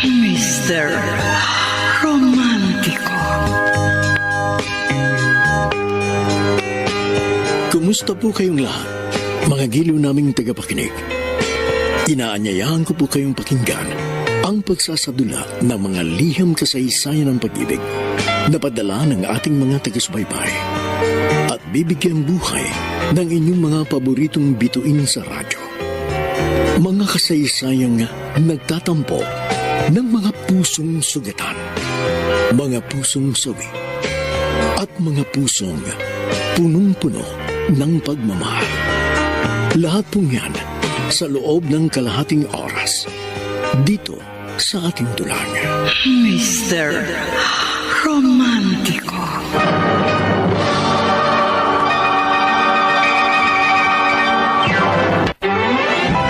Mr. Romantico. Kumusta po kayong lahat, mga giliw naming tagapakinig? Inaanyayahan ko po kayong pakinggan ang pagsasadula ng mga liham kasaysayan ng pag-ibig na padala ng ating mga taga-subaybay at bibigyan buhay ng inyong mga paboritong bituin sa radyo. Mga kasaysayang nagtatampo ng mga pusong sugatan, mga pusong sawi, at mga pusong punong-puno ng pagmamahal. Lahat pong yan sa loob ng kalahating oras dito sa ating dulang. Mr. Romantico.